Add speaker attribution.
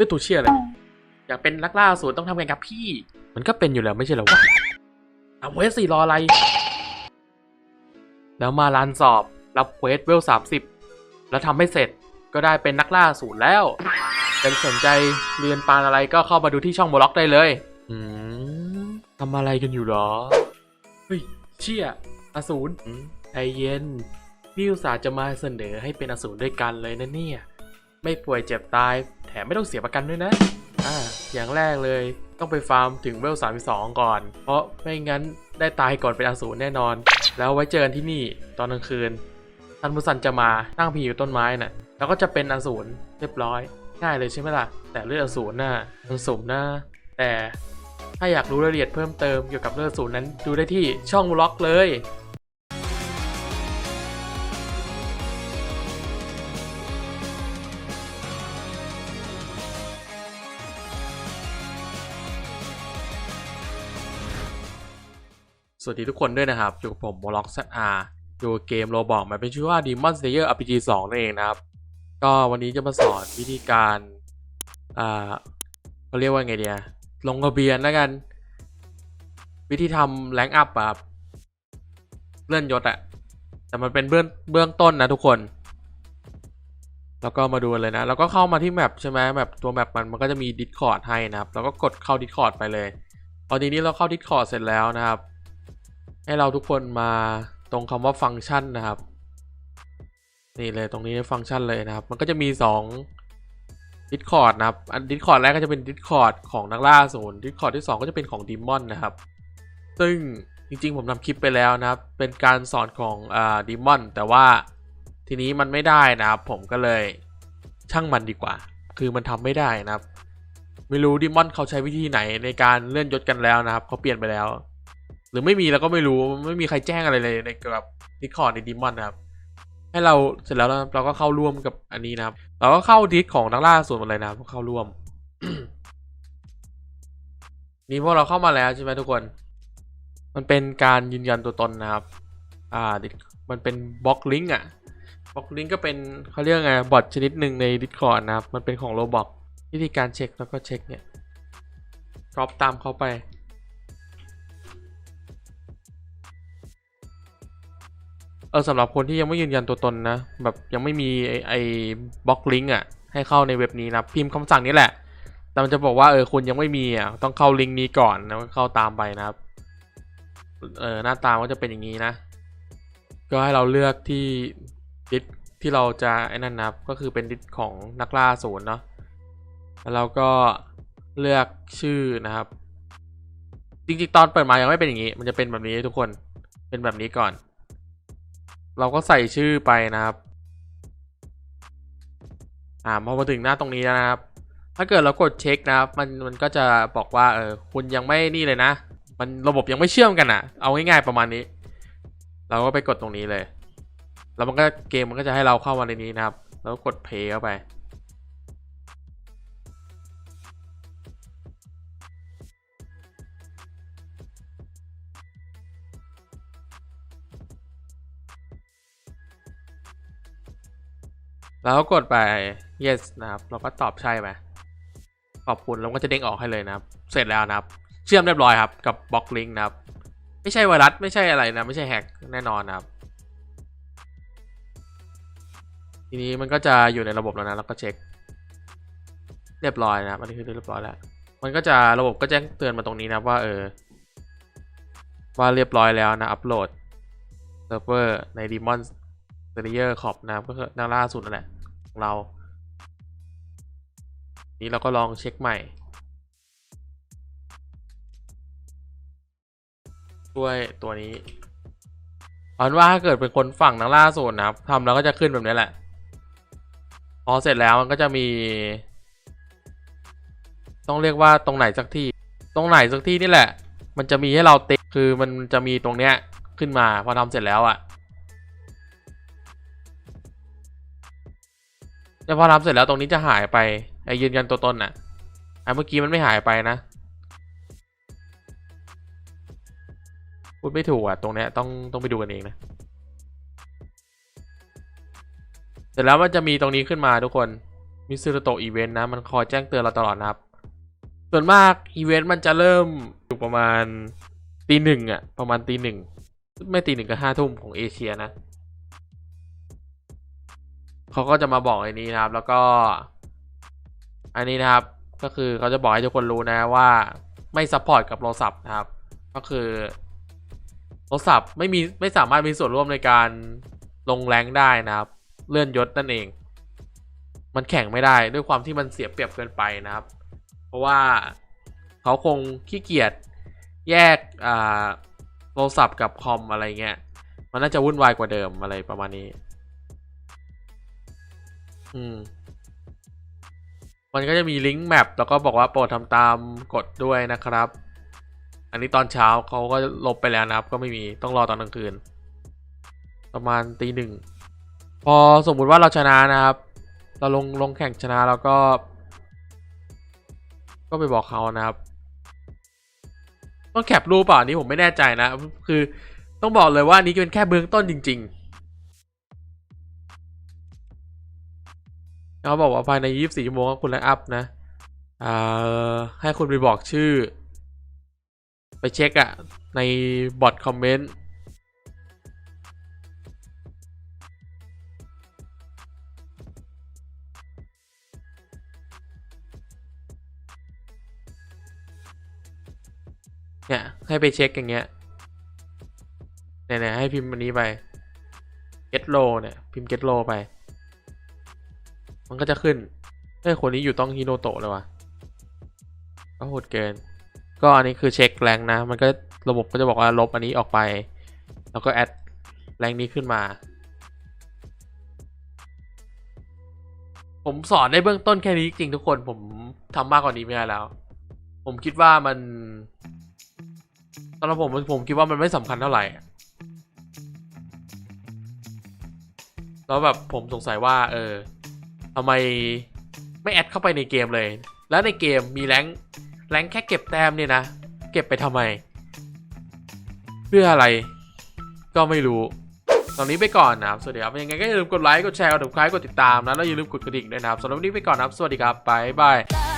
Speaker 1: ด้วยตัวเชี่ยอะไรอยากเป็นนักล่าอสูรต้องทำไงกับพี่ มันก็เป็นอยู่แล้วไม่ใช่เหรอวะทำเวสสี่รออะไร แล้วมาลานสอบรับเควสเวลสามสิบแล้วทำให้เสร็จก็ได้เป็นนักล่าอสูรแล้วยังสนใจเรียนปานอะไรก็เข้ามาดูที่ช่องบล็อกได้เลย อืมทำอะไรกันอยู่หรอ เฮ้ย เชี่ย อสูรอืมใจเย็นนี่อุตส่าห์จะมาเสนอให้เป็นอสูรด้วยกันเลยนะเนี่ย ไม่ป่วยเจ็บตาย แถมไม่ต้องเสียประกันด้วยนะ อ่า อย่างแรกเลยต้องไปฟาร์มถึงเวลสามสองก่อน เพราะไม่งั้นได้ตายก่อนเป็นอสูรแน่นอน แล้วไว้เจอกันที่นี่ตอนกลางคืนท่านมุสันจะมานั่งพิงอยู่ต้นไม้น่ะ แล้วก็จะเป็นอสูรเรียบร้อย ง่ายเลยใช่ไหมล่ะ แต่เลือดอสูรน่ะมันสมนะ แต่ถ้าอยากรู้รายละเอียดเพิ่มเติมเกี่ยวกับเลือดอสูรนั้นดูได้ที่ช่องบล็อกเลย สวัสดีทุกคนด้วยนะครับอยู่กับผมโมล็อกซัอาอยู่เกมโรบอกมันเป็นชื่อว่า Demon Slayer RPG 2นั่นเองนะครับ ก็วันนี้จะมาสอนวิธีการอ่าเขาเรียกว่าไงเดียลงทะเบียนแล้วกัน วิธีทำแรงอัพแบบเลื่อนยศอะแต่มันเป็นเบื้องเบื้องต้นนะทุกคน แล้วก็มาดูเลยนะ แล้วก็เข้ามาที่แมปใช่ไหมแมปตัวแมปมันมันก็จะมี Discord ให้นะครับ แล้วก็กดเข้า Discord ไปเลยพอทีนี้เราเข้า Discord เสร็จแล้วนะครับ ให้เราทุกคนมาตรงคำว่าฟังก์ชันนะครับ นี่เลยตรงนี้ฟังก์ชันเลยนะครับ มันก็จะมี2 Discord นะครับ อัน Discord แรกก็จะเป็น Discord ของนักล่าศูนย์ Discord ที่ 2 ก็จะเป็นของ Demon นะครับ ซึ่งจริงๆ ผมทำคลิปไปแล้วนะครับ เป็นการสอนของอ่า Demon แต่ว่าทีนี้มันไม่ได้นะครับ ผมก็เลยช่างมันดีกว่า คือมันทำไม่ได้นะครับ ไม่รู้ Demon เขาใช้วิธีไหนในการเลื่อนยศกันแล้วนะครับเขาเปลี่ยนไปแล้ว หรือไม่มีเราก็ไม่รู้ไม่มีใครแจ้งอะไรเลยในเกี่ยวกับ Discord ใน Demon นะครับ ให้เราเสร็จแล้วนะเราก็เข้าร่วมกับอันนี้นะครับ เราก็เข้าดิสของนักล่าส่วนหมดเลยนะครับเข้าร่วม นี่พวกเราเข้ามาแล้วใช่ไหมทุกคน มันเป็นการยืนยันตัวตนนะครับ อ่ามันเป็นบล็อกลิงก์อะบล็อกลิงก์ก็เป็นเขาเรียกไงบอทชนิดหนึ่งใน Discord นะครับ มันเป็นของ Roblox วิธีการเช็คแล้วก็เช็คเนี่ยกรอบตามเข้าไป เออสำหรับคนที่ยังไม่ยืนยันตัวตนนะ แบบยังไม่มีไอไอบล็อกลิงก์อะให้เข้าในเว็บนี้นะพิมพ์คำสั่งนี้แหละ แต่มันจะบอกว่าเออคุณยังไม่มีอะต้องเข้าลิงก์นี้ก่อนแล้วก็เข้าตามไปนะครับเออหน้าตาก็จะเป็นอย่างนี้นะ ก็ให้เราเลือกที่ดิสที่เราจะไอ้นั่นนะครับก็คือเป็นดิสของนักล่าศูนย์เนาะแล้วเราก็เลือกชื่อนะครับจริงๆตอนเปิดมายังไม่เป็นอย่างนี้ มันจะเป็นแบบนี้ทุกคนเป็นแบบนี้ก่อน เราก็ใส่ชื่อไปนะครับ อ่าพอมาถึงหน้าตรงนี้นะครับ ถ้าเกิดเรากดเช็คนะครับ มันมันก็จะบอกว่าเออคุณยังไม่นี่เลยนะ มันระบบยังไม่เชื่อมกันอะ เอาง่ายๆประมาณนี้ เราก็ไปกดตรงนี้เลย แล้วมันก็เกมมันก็จะให้เราเข้ามาในนี้นะครับ แล้วกดเพย์เข้าไป แล้วก็กดไป yes นะครับเราก็ตอบใช่ไหมขอบคุณแล้วก็จะเด้งออกให้เลยนะครับ เสร็จแล้วนะครับ เชื่อมเรียบร้อยครับกับบล็อกลิงก์นะครับ ไม่ใช่ไวรัสไม่ใช่อะไรนะไม่ใช่แฮกแน่นอนนะครับ ทีนี้มันก็จะอยู่ในระบบแล้วนะแล้วก็เช็ค เรียบร้อยนะครับอันนี้คือเรียบร้อยแล้ว มันก็จะระบบก็แจ้งเตือนมาตรงนี้นะว่าเออว่าเรียบร้อยแล้วนะอัปโหลดเซิร์ฟเวอร์ใน Demon Slayer Corp นะครับก็คือหน้าล่าสุดนั่นแหละของเรา นี้เราก็ลองเช็คใหม่ ด้วยตัวนี้เอาเป็นว่าถ้าเกิดเป็นคนฝั่งนักล่าสุดนะครับทำแล้วก็จะขึ้นแบบนี้แหละ พอเสร็จแล้วมันก็จะมี ต้องเรียกว่าตรงไหนสักที่ ตรงไหนสักที่นี่แหละ มันจะมีให้เราเตะคือมันจะมีตรงเนี้ยขึ้นมาพอทำเสร็จแล้วอะ่ะ แต่พอทำเสร็จแล้วตรงนี้จะหายไปไอ้ยืนยันตัวตนน่ะไอ้เมื่อกี้มันไม่หายไปนะพูดไม่ถูกอะตรงเนี้ยต้องต้องไปดูกันเองนะเสร็จแล้วมันจะมีตรงนี้ขึ้นมาทุกคนมิซูโตอีเวนต์นะ มันคอยแจ้งเตือนเราตลอดนะครับ ส่วนมากอีเวนต์มันจะเริ่มอยู่ประมาณตีหนึ่งอะประมาณตีหนึ่ง ไม่ตีหนึ่งก็ห้าทุ่มของเอเชียนะ เขาก็จะมาบอกไอ้นี้นะครับ แล้วก็ อันนี้นะครับ ก็คือเขาจะบอกให้ทุกคนรู้นะว่าไม่ซัพพอร์ตกับโทรศัพท์นะครับ ก็คือโทรศัพท์ไม่มีไม่สามารถมีส่วนร่วมในการลงแรงได้นะครับ เลื่อนยศนั่นเอง มันแข่งไม่ได้ด้วยความที่มันเสียเปรียบเกินไปนะครับ เพราะว่าเขาคงขี้เกียจแยกโทรศัพท์กับคอมอะไรเงี้ย มันน่าจะวุ่นวายกว่าเดิมอะไรประมาณนี้ อืม มันก็จะมีลิงก์แมปแล้วก็บอกว่าโปรดทำตามกฎด้วยนะครับ อันนี้ตอนเช้าเขาก็ลบไปแล้วนะครับ ก็ไม่มีต้องรอตอนกลางคืน ประมาณตีหนึ่ง พอสมมุติว่าเราชนะนะครับ เราลงลงแข่งชนะแล้วก็ ก็ไปบอกเขานะครับต้องแคปรูปเปล่านี้ผมไม่แน่ใจนะ คือต้องบอกเลยว่านนี้เป็นแค่เบื้องต้นจริง ๆ เขาบอกว่าภายใน 24 ชั่วโมงคุณไลน์อัพนะให้คุณไปบอกชื่อ ไปเช็คอะในบอทคอมเมนต์เนี่ยให้ไปเช็คอย่างเงี้ยเนี่ยๆให้พิมพ์อันนี้ไป get low เนี่ย พิมพ์ get low ไป มันก็จะขึ้นเฮ้ยคนนี้อยู่ต้องฮิโนโตะเลยวะก็โหดเกิน ก็อันนี้คือเช็คแรงนะ มันก็ระบบก็จะบอกว่าลบอันนี้ออกไป แล้วก็แอดแรงนี้ขึ้นมา ผมสอนได้เบื้องต้นแค่นี้จริงทุกคนผมทำมากกว่านี้ไม่ได้แล้ว ผมคิดว่ามันสำหรับผมผมคิดว่ามันไม่สำคัญเท่าไหร่แล้วแบบผมสงสัยว่า เออ ทำไมไม่แอดเข้าไปในเกมเลย แล้วในเกมมีแรงแรงแค่เก็บแต้มเนี่ยนะ เก็บไปทำไม เพื่ออะไร ก็ไม่รู้ ตอนนี้ไปก่อนนะครับ สวัสดีครับ ยังไงก็อย่าลืมกดไลค์ กดแชร์ กดติดตามกดติดตามนะ แล้วอย่าลืมกดกระดิ่งด้วยนะครับสำหรับวันนี้ไปก่อนนะครับ สวัสดีครับบายบาย